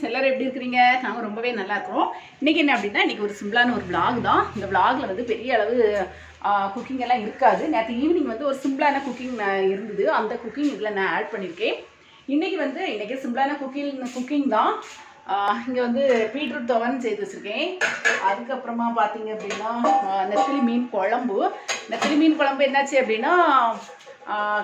Hi எப்படி இருக்கிறீங்க? நாங்கள் ரொம்பவே நல்லா இருக்கிறோம். இன்றைக்கி என்ன அப்படின்னா இன்றைக்கி ஒரு சிம்பிளான ஒரு விளாக் தான். இந்த விளாகில் வந்து பெரிய அளவு குக்கிங் எல்லாம் இருக்காது. நேற்று ஈவினிங் வந்து ஒரு சிம்பிளான குக்கிங் இருந்தது. அந்த குக்கிங் இதில் நான் ஆட் பண்ணியிருக்கேன் இன்றைக்கி வந்து இன்றைக்கி சிம்பிளான குக்கிங் குக்கிங் தான். இங்கே வந்து பீட்ரூட் துவன் செய்து வச்சுருக்கேன். அதுக்கப்புறமா பார்த்தீங்க அப்படின்னா நெத்திலி மீன் குழம்பு. நெத்திலி மீன் குழம்பு என்னாச்சு அப்படின்னா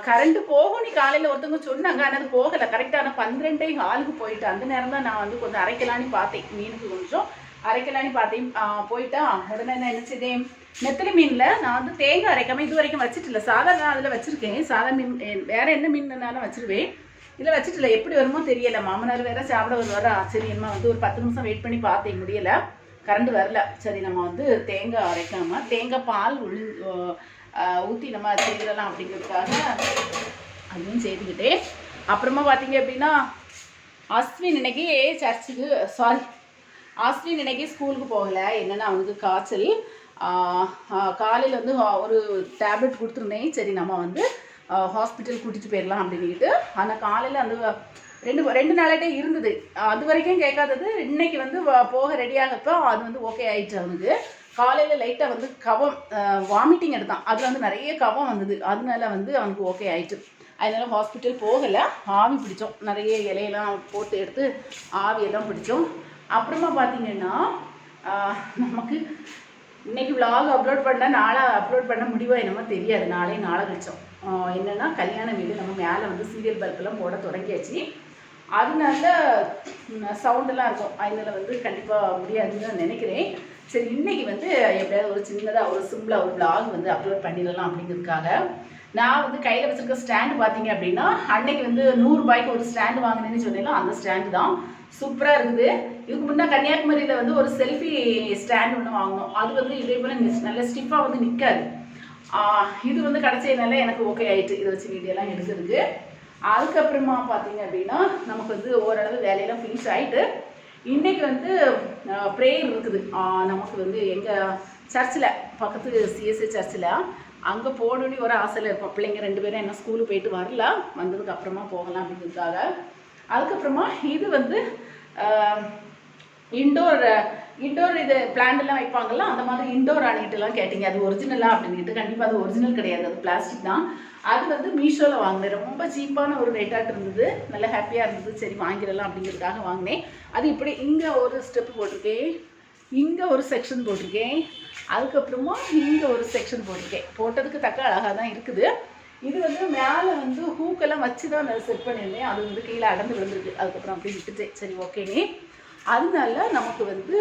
கரண்ட் போகும். நீ காலையில் ஒருத்தவங்க சொன்னாங்க. ஆனால் அது போகலை. கரெக்டான பன்னிரெண்டே ஹாலுக்கு போயிட்டு அந்த நேரம் தான் நான் வந்து கொஞ்சம் அரைக்கலான்னு பார்த்தேன். மீனுக்கு கொஞ்சம் அரைக்கலான்னு பார்த்தேன். ஆஹ் போயிட்டா உடனே நான் என்ன செய்தேன்? நெத்திலி மீனில் நான் வந்து தேங்காய் அரைக்காம இது வரைக்கும் வச்சிட்டில்ல சாதாரண அதில் வச்சுருக்கேன். சாதா மீன் வேறு வேற என்ன மீன்னாலும் வச்சிருவேன். இதில் வச்சுட்டுல. எப்படி வருமோ தெரியல. மாமனார் வேற சாப்பிட வருவாரா? சரி என்ன வந்து ஒரு பத்து நிமிஷம் வெயிட் பண்ணி பார்த்தேன். முடியலை. கரண்ட் வரல. சரி நம்ம வந்து தேங்காய் அரைக்காமல் தேங்காய் பால் உள் ஊற்றி நம்ம செய்திடலாம் அப்படிங்கிறதுக்காக அதுவும் செய்துக்கிட்டே அப்புறமா பார்த்தீங்க அப்படின்னா அஸ்வின் இன்னைக்கு சர்ச்சுக்கு சாரி அஸ்வின் இன்னைக்கு ஸ்கூலுக்கு போகலை. என்னன்னா அவனுக்கு காய்ச்சல். காலையில் வந்து ஒரு டேப்லெட் கொடுத்துருந்தேன். சரி நம்ம வந்து ஹாஸ்பிட்டல் கூட்டிகிட்டு போயிடலாம் அப்படின்னுட்டு ஆனால் காலையில் அந்த ரெண்டு ரெண்டு நாளாட்டே இருந்தது. அது வரைக்கும் கேட்காதது. இன்னைக்கு வந்து போக ரெடி ஆகப்போ அது வந்து ஓகே ஆயிடுச்சு அவனுக்கு. காலையில் லைட்டாக வந்து கவம் வாமிட்டிங் எடுத்தான். அதில் வந்து நிறைய கவம் வந்தது. அதனால வந்து அவனுக்கு ஓகே ஆயிடுச்சு அதனால ஹாஸ்பிட்டல் போகலை. ஆவி பிடிச்சோம். நிறைய இலையெல்லாம் போட்டு எடுத்து ஆவியெல்லாம் பிடிச்சோம். அப்புறமா பார்த்தீங்கன்னா நமக்கு இன்னைக்கு vlog அப்லோட் பண்ண நாளாக அப்லோட் பண்ண முடிவாக என்னமோ தெரியாது. நாளே நாளை கழிச்சோம். என்னென்னா கல்யாண வீடு நம்ம மேலே வந்து சீரியல் பல்பெல்லாம் போட தொடங்கியாச்சு. அதனால சவுண்டெல்லாம் இருக்கும். அதனால வந்து கண்டிப்பாக முடியாதுன்னு நான் நினைக்கிறேன். சரி இன்னைக்கு வந்து எப்படியாவது ஒரு சின்னதாக ஒரு சிம்பிளாக ஒரு பிளாக் வந்து அப்லோட் பண்ணிடலாம் அப்படிங்கிறதுக்காக நான் வந்து கையில் வச்சுருக்க ஸ்டாண்டு பார்த்தீங்க அப்படின்னா அன்னைக்கு வந்து நூறுரூபாய்க்கு ஒரு ஸ்டாண்டு வாங்கினேன்னு சொன்னேன்ல அந்த ஸ்டாண்டு தான். சூப்பராக இருக்குது. இதுக்கு முன்னே கன்னியாகுமரியில் வந்து ஒரு செல்ஃபி ஸ்டாண்ட் ஒன்று வாங்கினோம். அது வந்து இதே போல் நல்ல ஸ்டிஃபாக வந்து நிற்காது இது வந்து கிடச்சதுனால எனக்கு ஓகே ஆயிட்டு. இதை வச்சு வீடியோலாம் எடுக்கிறதுக்கு. அதுக்கப்புறமா பார்த்தீங்க அப்படின்னா நமக்கு வந்து ஓரளவு வேலையெல்லாம் ஃபினிஷ் ஆகிட்டு இன்றைக்கி வந்து ப்ரேயர் இருக்குது. நமக்கு வந்து எங்கள் சர்ச்சில் பக்கத்து சிஎஸ்ஏ சர்ச்சில் அங்கே போகணுன்னு ஒரு ஆசையில் இருப்போம். பிள்ளைங்க ரெண்டு பேரும் என்ன ஸ்கூலுக்கு போயிட்டு வரல வந்ததுக்கு அப்புறமா போகலாம் அப்படிங்கிறதுக்காக. அதுக்கப்புறமா இது வந்து இண்டோர் இண்டோர் இது பிளான்ட்லாம் வைப்பாங்கல்ல அந்த மாதிரி இண்டோர் அணிகிட்டலாம் கேட்டிங்க. அது ஒரிஜினலா அப்படின்ட்டு கண்டிப்பாக அது ஒரிஜினல் கிடையாது. அது பிளாஸ்டிக் தான். அது வந்து மீஷோவில் வாங்கினேன். ரொம்ப சீப்பான ஒரு ரேட்டாட்டு இருந்தது. நல்ல ஹாப்பியாக இருந்தது. சரி வாங்கிடலாம் அப்படிங்கிறதுக்காக வாங்கினேன். அது இப்படி இங்கே ஒரு ஸ்டெப் போட்டிருக்கேன். இங்கே ஒரு செக்ஷன் போட்டிருக்கேன். அதுக்கப்புறமா இங்கே ஒரு செக்ஷன் போட்டிருக்கேன். போட்டதுக்கு தக்க அழகாக தான் இருக்குது. இது வந்து மேலே வந்து ஹூக்கெல்லாம் வச்சு தான் நான் செட் பண்ணியிருந்தேன். அது வந்து கீழே அடந்து விழுந்துருக்கு. அதுக்கப்புறம் அப்படி விட்டுட்டேன். சரி ஓகேனே அதனால நமக்கு வந்து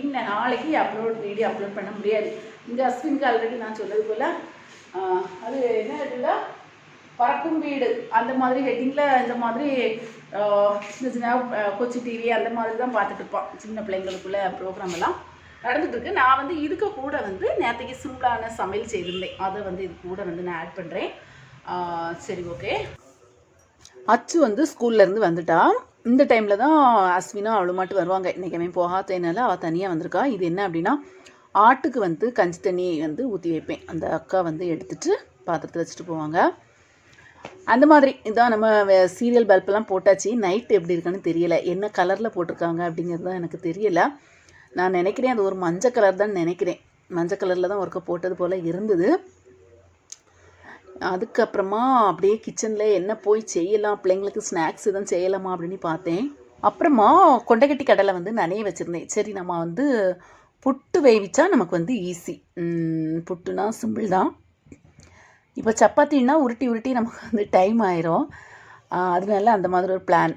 இன்ன நாளைக்கு அப்லோட் வீடியோ அப்லோட் பண்ண முடியாது. இந்த அஸ்வின்க்கு ஆல்ரெடி நான் சொன்னது போல் அது என்ன இருக்குல்ல பறக்கும் வீடு. அந்த மாதிரி ஹெட்டிங்கில் இந்த மாதிரி சின்ன சின்ன கொச்சி டிவி அந்த மாதிரி தான் பார்த்துட்டு இருப்போம் சின்ன பிள்ளைங்களுக்குள்ள ப்ரோக்ராம் எல்லாம் நடந்துகிட்ருக்கு நான் வந்து இதுக்கு கூட வந்து நேற்றுக்கு சிம்பிளான சமையல் செய்திருந்தேன். அதை வந்து இது கூட வந்து நான் ஆட் பண்ணுறேன் சரி ஓகே அச்சு வந்து ஸ்கூல்லேருந்து வந்துட்டா. இந்த டைமில் தான் அஸ்வினா அவளு மட்டும் வருவாங்க. இன்றைக்கி அவன் போகாதனால அவள் தனியாக வந்திருக்கா. இது என்ன அப்படின்னா ஆட்டுக்கு வந்து கஞ்சி தண்ணி வந்து ஊற்றி வைப்பேன். அந்த அக்கா வந்து எடுத்துட்டு பாத்திரத்தில் வச்சுட்டு போவாங்க. அந்த மாதிரி இதான் நம்ம சீரியல் பல்பெல்லாம் போட்டாச்சு. நைட் எப்படி இருக்குன்னு தெரியல. என்ன கலரில் போட்டிருக்காங்க அப்படிங்கிறது தான் எனக்கு தெரியல. நான் நினைக்கிறேன் அது ஒரு மஞ்சள் கலர் தான் நினைக்கிறேன். மஞ்சள் கலரில் தான் ஒருக்க போட்டது போல் இருந்தது. அதுக்கப்புறமா அப்படியே கிச்சனில் என்ன போய் செய்யலாம் பிள்ளைங்களுக்கு ஸ்நாக்ஸ் எதுவும் செய்யலாமா அப்படின்னு பார்த்தேன். அப்புறமா கொண்டைக்கட்டி கடலை வந்து நனைய வச்சுருந்தேன். சரி நம்ம வந்து புட்டு வேவிச்சா நமக்கு வந்து ஈஸி புட்டுனா சிம்பிள் தான். இப்போ சப்பாத்தின்னா உருட்டி உருட்டி நமக்கு வந்து டைம் ஆயிரும். அதனால அந்த மாதிரி ஒரு பிளான்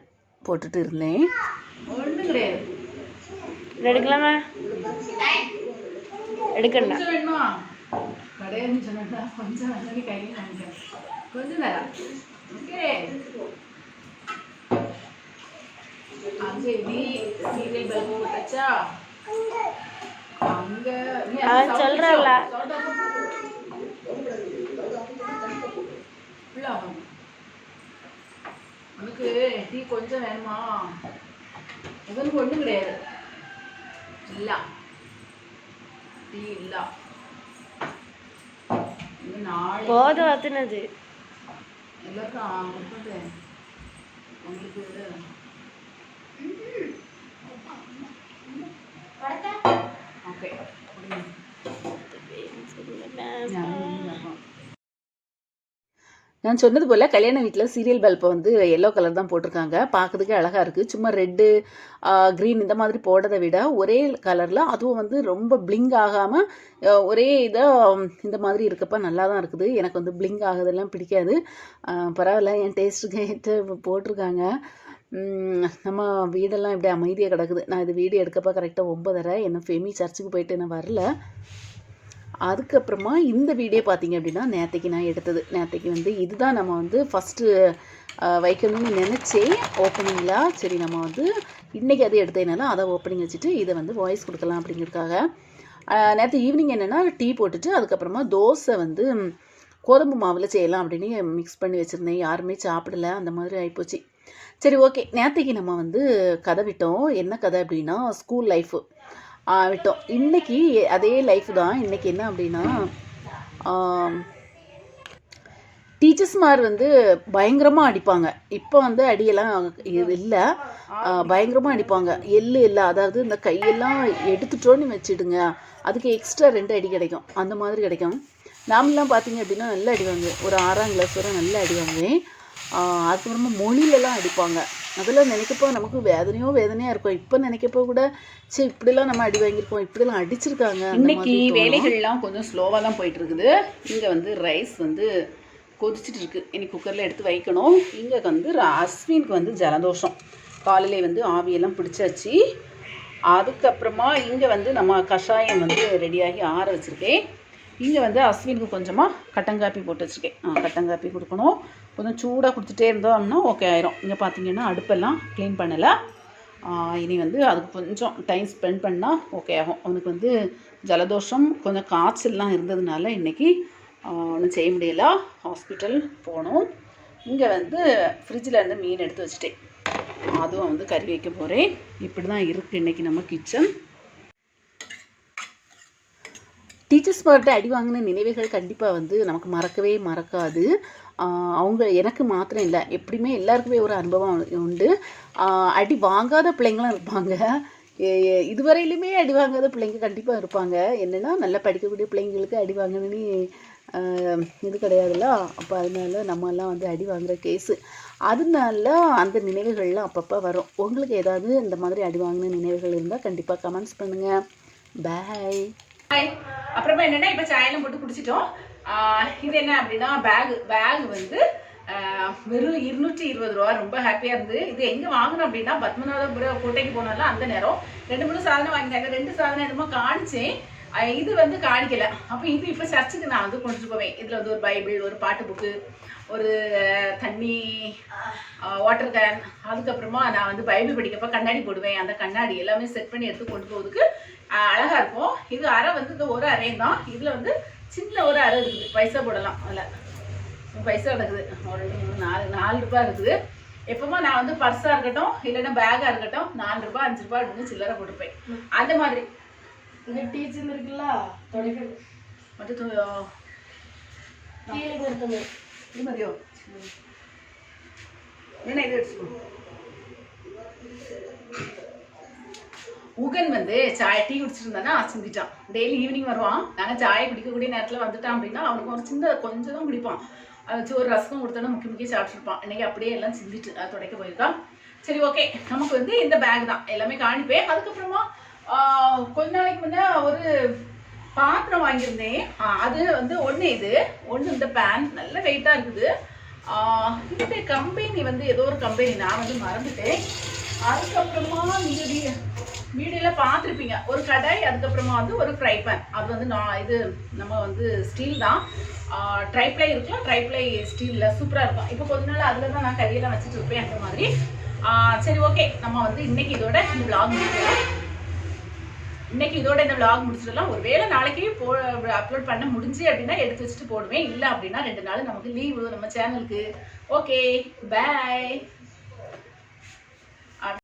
போட்டுட்டு இருந்தேன். எடுக்கலாமா? எடுக்கண்டா கொஞ்சம் அது சொல்கிறல்ல உனக்கு டீ கொஞ்சம் வேணுமா? இவனுக்கு ஒன்றும் கிடையாது. இல்லா. டீ இல்லா. போது வத்துனது உங்களுக்கு ஓகே நான் சொன்னது போல் கல்யாண வீட்டில் சீரியல் பல்பை வந்து எல்லோ கலர் தான் போட்டிருக்காங்க. பார்க்கறதுக்கு அழகாக இருக்குது சும்மா ரெட்டு க்ரீன் இந்த மாதிரி போடுறதை விட ஒரே கலரில் அதுவும் வந்து ரொம்ப பிளிங்க் ஆகாமல் ஒரே இதாக இந்த மாதிரி இருக்கப்போ நல்லா தான் இருக்குது. எனக்கு வந்து பிளிங்க் ஆகுதெல்லாம் பிடிக்காது. பரவாயில்ல. என் டேஸ்ட்டுக்கு போட்டிருக்காங்க. நம்ம வீடெல்லாம் இப்படி அமைதியாக கிடக்குது. நான் இது வீடு எடுக்கப்போ கரெக்டாக ஒம்பதரை என்ன ஃபெமி சர்ச்சுக்கு போயிட்டு நான் வரல. அதுக்கப்புறமா இந்த வீடியோ பார்த்தீங்க அப்படின்னா நேற்றுக்கு நான் எடுத்தது. நேற்றுக்கு வந்து இதுதான் நம்ம வந்து ஃபஸ்ட்டு வைக்கணும்னு நினச்சேன் ஓப்பனிங்கில் சரி நம்ம வந்து இன்றைக்கி அது எடுத்ததுனால அதை ஓப்பனிங் வச்சுட்டு இதை வந்து வாய்ஸ் கொடுக்கலாம் அப்படிங்கிறதுக்காக. நேற்று ஈவினிங் என்னென்னா டீ போட்டுட்டு அதுக்கப்புறமா தோசை வந்து கோதம்பு மாவில் செய்யலாம் அப்படின்னு மிக்ஸ் பண்ணி வச்சுருந்தேன். யாருமே சாப்பிடல. அந்த மாதிரி ஆகிப்போச்சு சரி ஓகே நேற்றுக்கு நம்ம வந்து கதை விட்டோம். என்ன கதை அப்படின்னா ஸ்கூல் லைஃபு விட்டோம். இன்னைக்கு அதே லைஃப் தான். இன்னைக்கு என்ன அப்படின்னா டீச்சர்ஸ்மார் வந்து பயங்கரமாக அடிப்பாங்க. இப்போ வந்து அடியெல்லாம் இல்லை. பயங்கரமாக அடிப்பாங்க. எள்ளு இல்லை. அதாவது இந்த கையெல்லாம் எடுத்துட்டோன்னு வச்சுடுங்க. அதுக்கு எக்ஸ்ட்ரா ரெண்டு அடி கிடைக்கும். அந்த மாதிரி கிடைக்கும். நாமெல்லாம் பார்த்தீங்க அப்படின்னா நல்லா அடிவாங்க ஒரு ஆறாம் கிளாஸ் வரை நல்லா அடிவாங்க அதுக்கப்புறமா மொழியிலலாம் அடிப்பாங்க. அதெல்லாம் நினைக்கப்போ நமக்கு வேதனையோ வேதனையாக இருக்கும். இப்போ நினைக்கப்போ கூட சரி இப்படிலாம் நம்ம அடி வாங்கியிருக்கோம் இப்படிலாம் அடிச்சிருக்காங்க இன்னைக்கு. வேலைகள்லாம் கொஞ்சம் ஸ்லோவாக தான் போயிட்டு இருக்குது இங்கே வந்து ரைஸ் வந்து கொதிச்சிட்டு இருக்கு இனி குக்கரில் எடுத்து வைக்கணும். இங்கே வந்து அஸ்வினுக்கு வந்து ஜலதோஷம். காலையிலே வந்து ஆவியெல்லாம் பிடிச்சாச்சு. அதுக்கப்புறமா இங்கே வந்து நம்ம கஷாயம் வந்து ரெடியாகி ஆற வச்சுருக்கேன். இங்கே வந்து அஸ்வினுக்கு கொஞ்சமாக கட்டங்காப்பி போட்டு வச்சுருக்கேன். ஆ கட்டங்காப்பி கொடுக்கணும். கொஞ்சம் சூடாக கொடுத்துட்டே இருந்தோம் அப்படின்னா ஓகே ஆயிரும். இங்கே பார்த்தீங்கன்னா அடுப்பெல்லாம் க்ளீன் பண்ணலை. இனி வந்து அதுக்கு கொஞ்சம் டைம் ஸ்பெண்ட் பண்ணால் ஓகே ஆகும். அவனுக்கு வந்து ஜலதோஷம் கொஞ்சம் காய்ச்சல்லாம் இருந்ததுனால இன்றைக்கி ஒன்றும் செய்ய முடியல. ஹாஸ்பிட்டல் போனோம். இங்கே வந்து ஃப்ரிட்ஜில் இருந்து மீன் எடுத்து வச்சுட்டேன். அதுவும் வந்து கறி வைக்க போகிறேன் இப்படி தான் இருக்குது இன்றைக்கி நம்ம கிச்சன் டீச்சர்ஸ் பார்ட்ட அடி வாங்கின நினைவுகள் கண்டிப்பாக வந்து நமக்கு மறக்கவே மறக்காது. அவங்க எனக்கு மாத்திரம் இல்லை. எப்படியுமே எல்லாருக்குமே ஒரு அனுபவம் உண்டு. அடி வாங்காத பிள்ளைங்களும் இருப்பாங்க. இதுவரையிலுமே அடி வாங்காத பிள்ளைங்க கண்டிப்பாக இருப்பாங்க. என்னென்னா நல்லா படிக்கக்கூடிய பிள்ளைங்களுக்கு அடி வாங்கணும்னு இது கிடையாதுல்ல. அப்போ அதனால நம்மெல்லாம் வந்து அடி வாங்குகிற கேஸு அதனால அந்த நினைவுகள்லாம் அப்பப்போ வரும். உங்களுக்கு ஏதாவது இந்த மாதிரி அடி வாங்கின நினைவுகள் இருந்தால் கண்டிப்பாக கமெண்ட்ஸ் பண்ணுங்கள் பாய் ஹாய் அப்புறமா என்னென்னா இப்போ சாயெல்லாம் போட்டு குடிச்சிட்டோம். இது என்ன அப்படின்னா பேக் பேக் வந்து வெறும் இருநூற்றி இருபது ரூபா. ரொம்ப ஹாப்பியாக இருந்து. இது எங்கே வாங்கினோம் அப்படின்னா பத்மநாதபுரம் கோட்டைக்கு போனாலும் அந்த நேரம். ரெண்டு மூணு சாதனம் வாங்கினாங்க ரெண்டு சாதனம் என்னமோ காணிச்சேன். இது வந்து காணிக்கல. அப்போ இது இப்போ சர்ச்சுக்கு நான் வந்து கொண்டுட்டு போவேன். இதில் வந்து ஒரு பைபிள் ஒரு பாட்டு புக்கு ஒரு தண்ணி வாட்டர் கேன் அதுக்கப்புறமா நான் வந்து பைபிள் படிக்கப்போ கண்ணாடி போடுவேன். அந்த கண்ணாடி எல்லாமே செட் பண்ணி எடுத்து கொண்டு போகிறதுக்கு ஆஹ் அழகா இருக்கும். இது அறை வந்து இந்த ஒரு அறையும் தான். இதுல வந்து சின்ன ஒரு அறை இருக்குது. பைசா போடலாம். அதில். பைசா கிடக்குது ஒரு ரெண்டு மூணு நாலு நாலு ரூபாய் இருக்குது. எப்பவுமே நான் வந்து பர்ஸாக இருக்கட்டும் இல்லைன்னா பேக்காக இருக்கட்டும் நாலு ரூபாய் அஞ்சு ரூபாய் அப்படின்னு சில்லறை போட்டுப்பேன். அந்த மாதிரி. இந்த டீச்சர் இருக்குல்ல தொடக்கிறது மட்டும் கீழே இது மாதிரியோ? என்ன இது? எடுத்துக்கோ உகன் வந்து சாய் டீ குடிச்சிட்டு இருந்தானா சிந்திட்டான் டெய்லி ஈவினிங் வருவான். நாங்கள் சாயை குடிக்கக்கூடிய நேரத்தில் வந்துட்டான் அப்படின்னா அவனுக்கு ஒரு சின்ன கொஞ்சம் தான் குடிப்பான். அதை வச்சு ஒரு ரசம் கொடுத்தோன்னா முக்கிய முக்கிய சாப்பிட்ருப்பான் இன்னைக்கு அப்படியே எல்லாம் சிந்திட்டு துடைக்க போயிருக்கான் சரி ஓகே நமக்கு வந்து இந்த பேக் தான். எல்லாமே காணிப்பேன். அதுக்கப்புறமா கொஞ்ச நாளைக்கு முன்னே ஒரு பாத்திரம் வாங்கியிருந்தேன். அது வந்து ஒன்று இது. ஒன்று இந்த பேன் நல்ல வெயிட்டாக இருக்குது. இந்த கம்பெனி வந்து ஏதோ ஒரு கம்பெனி நான் வந்து மறந்துட்டேன். அதுக்கப்புறமா நீங்கள் வீடியோவில் பார்த்துருப்பீங்க. ஒரு கடாய் அதுக்கப்புறமா வந்து ஒரு ஃப்ரை பேன் அது வந்து நான் இது நம்ம வந்து ஸ்டீல் தான். ட்ரைப்ளை இருக்கலாம் ட்ரைப்ளை ஸ்டீலில் சூப்பராக இருக்கும் இப்போ கொஞ்ச நாள் அதில் தான் நான் கையெல்லாம் வச்சுட்டு இருப்பேன் அந்த மாதிரி. சரி ஓகே நம்ம வந்து இன்னைக்கு இதோட இந்த விளாக் முடிச்சிடலாம். இன்னைக்கு இதோட இந்த விளாக் முடிச்சிடலாம். ஒரு வேளை நாளைக்கு போ அப்லோட் பண்ண முடிஞ்சு அப்படின்னா எடுத்து வச்சுட்டு போடுவேன். இல்லை அப்படின்னா ரெண்டு நாள் நமக்கு லீவு நம்ம சேனலுக்கு ஓகே பாய்